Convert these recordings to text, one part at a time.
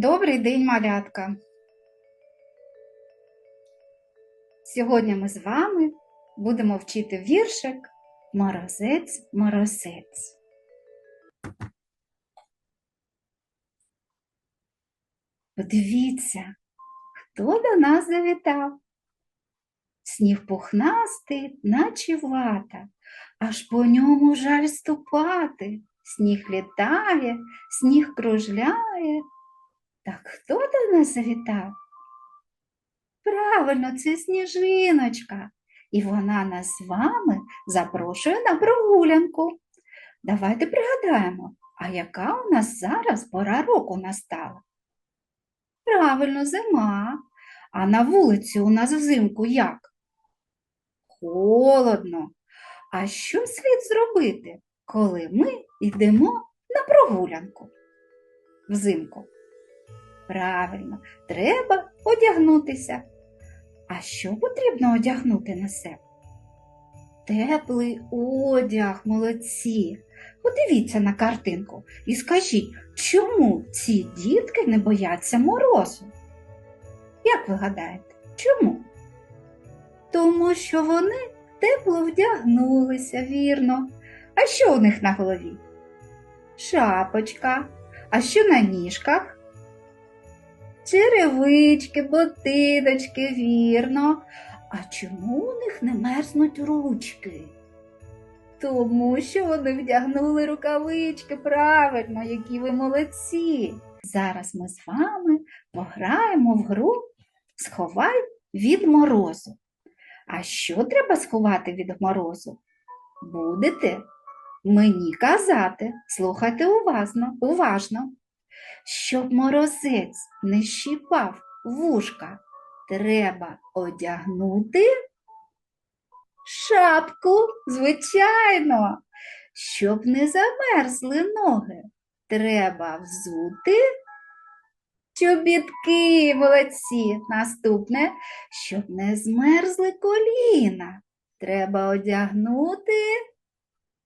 Добрий день, малятка! Сьогодні ми з вами будемо вчити віршик Морозець, морозець. Подивіться, хто до нас завітав. Сніг пухнастий, наче вата, аж по ньому жаль ступати. Сніг літає, сніг кружляє. Так хто до нас завітав? Правильно, це сніжиночка, і вона нас з вами запрошує на прогулянку. Давайте пригадаємо, а яка у нас зараз пора року настала? Правильно, зима. А на вулиці у нас взимку як? Холодно. А що слід зробити, коли ми йдемо на прогулянку взимку? Правильно, треба одягнутися. А що потрібно одягнути на себе? Теплий одяг, молодці. Подивіться на картинку і скажіть, чому ці дітки не бояться морозу? Як ви гадаєте, чому? Тому що вони тепло вдягнулися, вірно. А що у них на голові? Шапочка. А що на ніжках? Черевички, ботиночки, вірно. А чому у них не мерзнуть ручки? Тому що вони вдягнули рукавички правильно, які ви молодці. Зараз ми з вами пограємо в гру Сховай від морозу. А що треба сховати від морозу? Будете мені казати, слухайте уважно, уважно. Щоб морозець не щіпав вушка, треба одягнути шапку, звичайно. Щоб не замерзли ноги, треба взути чобітки, молодці. Наступне, щоб не змерзли коліна, треба одягнути.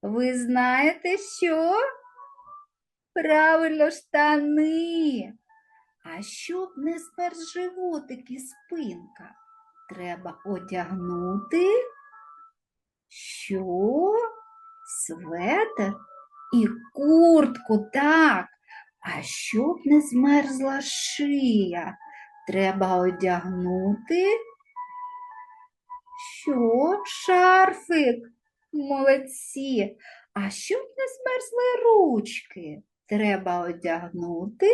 Ви знаєте що? Правильно, штани. А щоб не змерз животик і спинка, треба одягнути що? Светр і куртку, так. А щоб не змерзла шия, треба одягнути. Що? Шарфик. Молодці. А щоб не змерзли ручки, треба одягнути,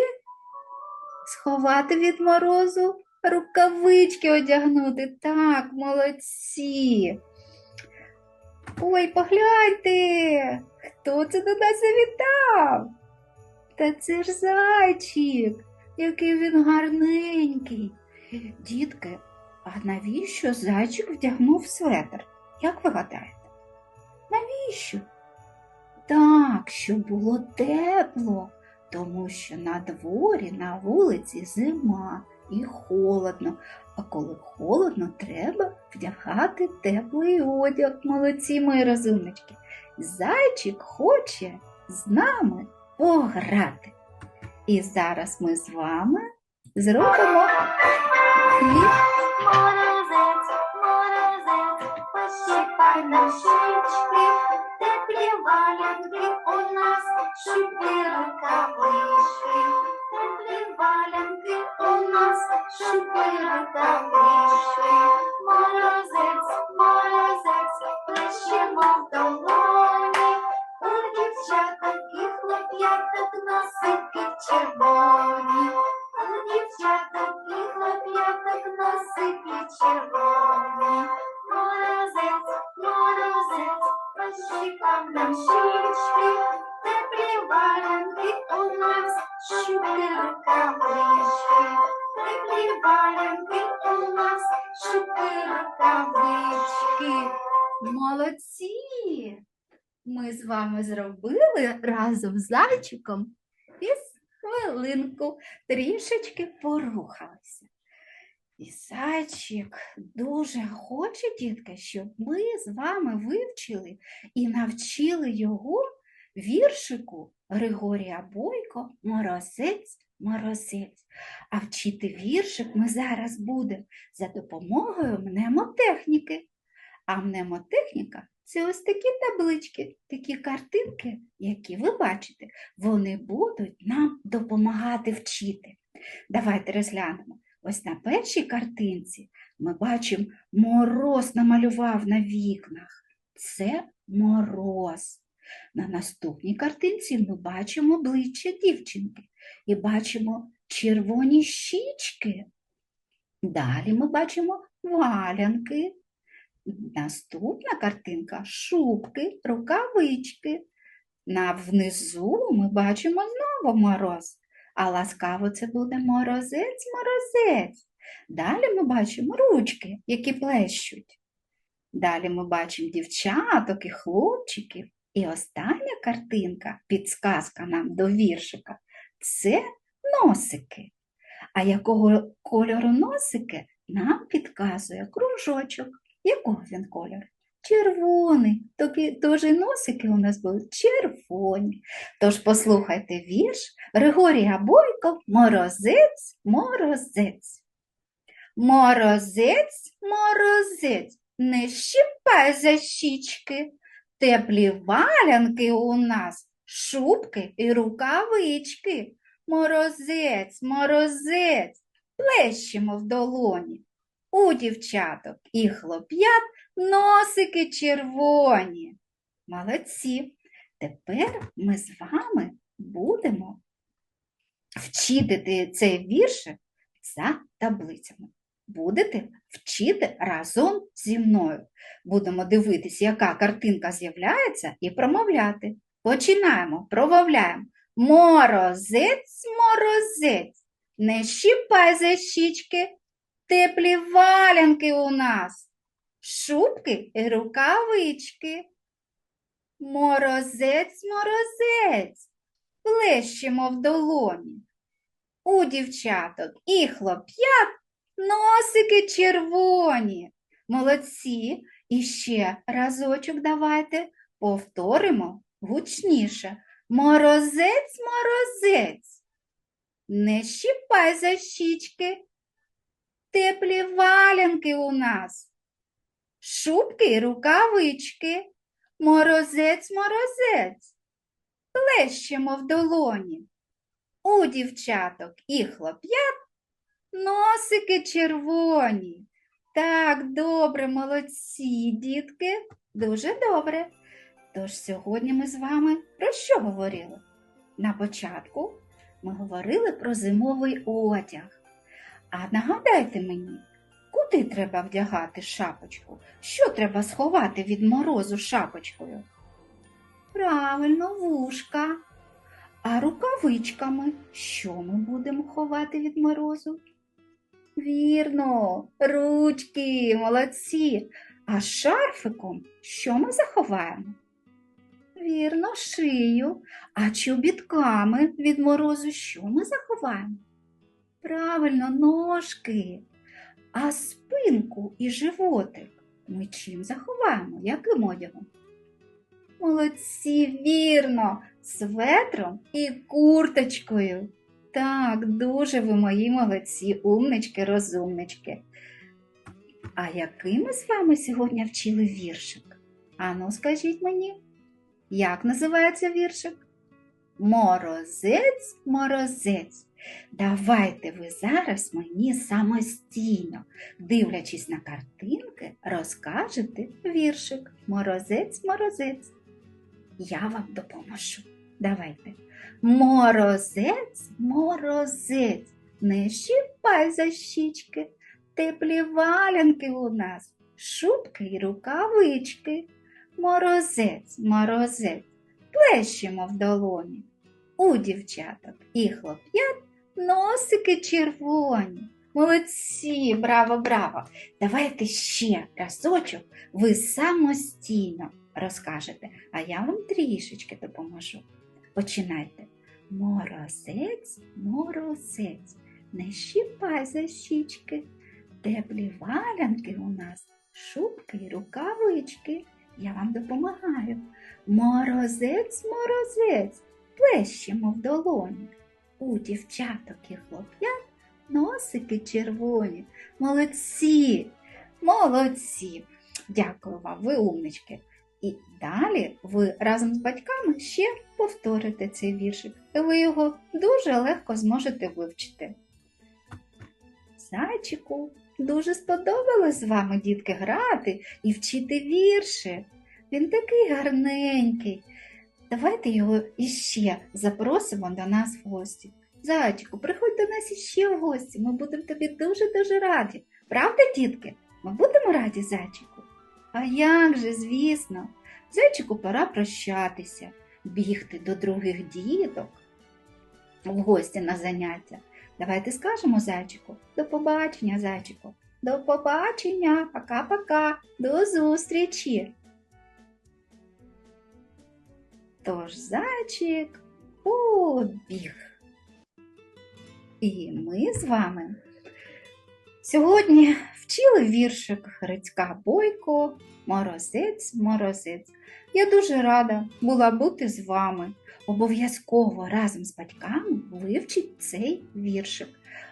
сховати від морозу, рукавички одягнути. Так, молодці. Ой, погляньте, хто це до нас завітав? Та це ж зайчик, який він гарненький. Дітки, а навіщо зайчик вдягнув светр? Як ви гадаєте? Навіщо? Так, щоб було тепло, тому що на дворі, на вулиці зима і холодно, а коли холодно, треба вдягати теплий одяг, молодці мої розумнички. Зайчик хоче з нами пограти. І зараз ми з вами зробимо хліб. Морозець, морозець, пощипай на щічки, валянки у нас, шипи рукавички, теплі валянки у нас, шипи рукавички, нам щічки, теплі валянки у нас, шубки рукавички. Теплі валянки у нас, шубки рукавички. Молодці! Ми з вами зробили разом з зайчиком із хвилинку трішечки порухалися. І зайчик дуже хоче, дітки, щоб ми з вами вивчили і навчили його віршику Григорія Бойко Морозець, морозець. А вчити віршик ми зараз будемо за допомогою мнемотехніки. А мнемотехніка це ось такі таблички, такі картинки, які ви бачите, вони будуть нам допомагати вчити. Давайте розглянемо. Ось на першій картинці ми бачимо, мороз намалював на вікнах. Це мороз. На наступній картинці ми бачимо обличчя дівчинки і бачимо червоні щічки. Далі ми бачимо валянки. Наступна картинка шубки, рукавички. На внизу ми бачимо знову мороз, а ласкаво це буде морозець, морозець. Далі ми бачимо ручки, які плещуть. Далі ми бачимо дівчаток і хлопчиків. І остання картинка, підсказка нам до віршика, це носики. А якого кольору носики нам підказує кружочок. Якого він кольору? Червоний. Тож і носики у нас будуть червоні. Тож послухайте вірш Григорія Бойко Морозець, морозець. Морозець, морозець, не щипай за щічки. Теплі валянки у нас, шубки і рукавички. Морозець, морозець, плещемо в долоні. У дівчаток і хлоп'ят носики червоні. Молодці. Тепер ми з вами будемо вчити цей віршик за таблицями. Будете вчити разом зі мною. Будемо дивитися, яка картинка з'являється, і промовляти. Починаємо, промовляємо. Морозець, морозець, не щіпай за щічки, теплі валянки у нас, шубки і рукавички. Морозець, морозець, плещемо в долоні. У дівчаток і хлоп'ят носики червоні. Молодці. І ще разочок давайте повторимо гучніше. Морозець, морозець, не щіпай за щічки, теплі валянки у нас, шубки й рукавички, морозець, морозець, плещемо в долоні. У дівчаток і хлоп'ят носики червоні. Так, добре, молодці, дітки, дуже добре. Тож сьогодні ми з вами про що говорили? На початку ми говорили про зимовий одяг. А нагадайте мені, куди треба вдягати шапочку? Що треба сховати від морозу шапочкою? Правильно, вушка. А рукавичками що ми будемо ховати від морозу? Вірно, ручки, молодці. А шарфиком що ми заховаємо? Вірно, шию, а чобітками від морозу що ми заховаємо? Правильно, ножки. А спинку і животик ми чим заховаємо? Яким одягом? Молодці, вірно, светром і курточкою. Так, дуже ви мої молодці, умнички, розумнички. А який ми з вами сьогодні вчили віршик? Ану, скажіть мені, як називається віршик? Морозець, морозець. Давайте ви зараз мені самостійно, дивлячись на картинки, розкажете віршик Морозець, морозець. Я вам допоможу. Давайте. Морозець, морозець, не щіпай за щічки, теплі валянки у нас, шубки й рукавички. Морозець, морозець, плещемо в долоні. У дівчаток і хлоп'ят носики червоні. Молодці, браво, браво! Давайте ще разочок ви самостійно розкажете, а я вам трішечки допоможу. Починайте. Морозець, морозець, не щіпай за щічки, теплі валянки у нас, шубки й рукавички. Я вам допомагаю. Морозець, морозець, плещемо в долоні. У дівчаток і хлоп'ят носики червоні. Молодці! Молодці! Дякую вам, ви умнички. І далі ви разом з батьками ще повторите цей віршик. І ви його дуже легко зможете вивчити. Зайчику, дуже сподобалось з вами, дітки, грати і вчити вірші. Він такий гарненький. Давайте його іще запросимо до нас в гості. Зайчику, приходь до нас іще в гості. Ми будемо тобі дуже-дуже раді. Правда, дітки? Ми будемо раді зайчику? А як же, звісно, зайчику пора прощатися, бігти до других діток в гості на заняття. Давайте скажемо зайчику. До побачення, зайчику. До побачення. Пока-пока. До зустрічі. Тож зайчик побіг. І ми з вами сьогодні вчили віршик Грицька Бойко, Морозець, Морозець. Я дуже рада була бути з вами. Обов'язково разом з батьками вивчіть цей віршик.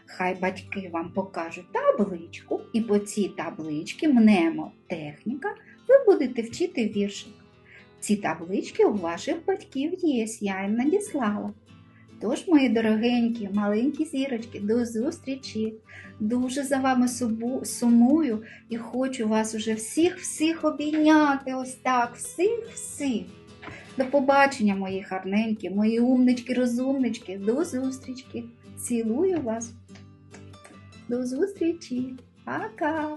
Хай батьки вам покажуть табличку, і по цій табличці мнемотехніка ви будете вчити віршик. Ці таблички у ваших батьків є, я їм надіслала. Тож, мої дорогенькі, маленькі зірочки, до зустрічі! Дуже за вами сумую і хочу вас уже всіх-всіх обійняти, ось так, всіх-всіх. До побачення, мої гарненькі, мої умнички, розумнички, до зустрічки. Цілую вас. До зустрічі. Пока!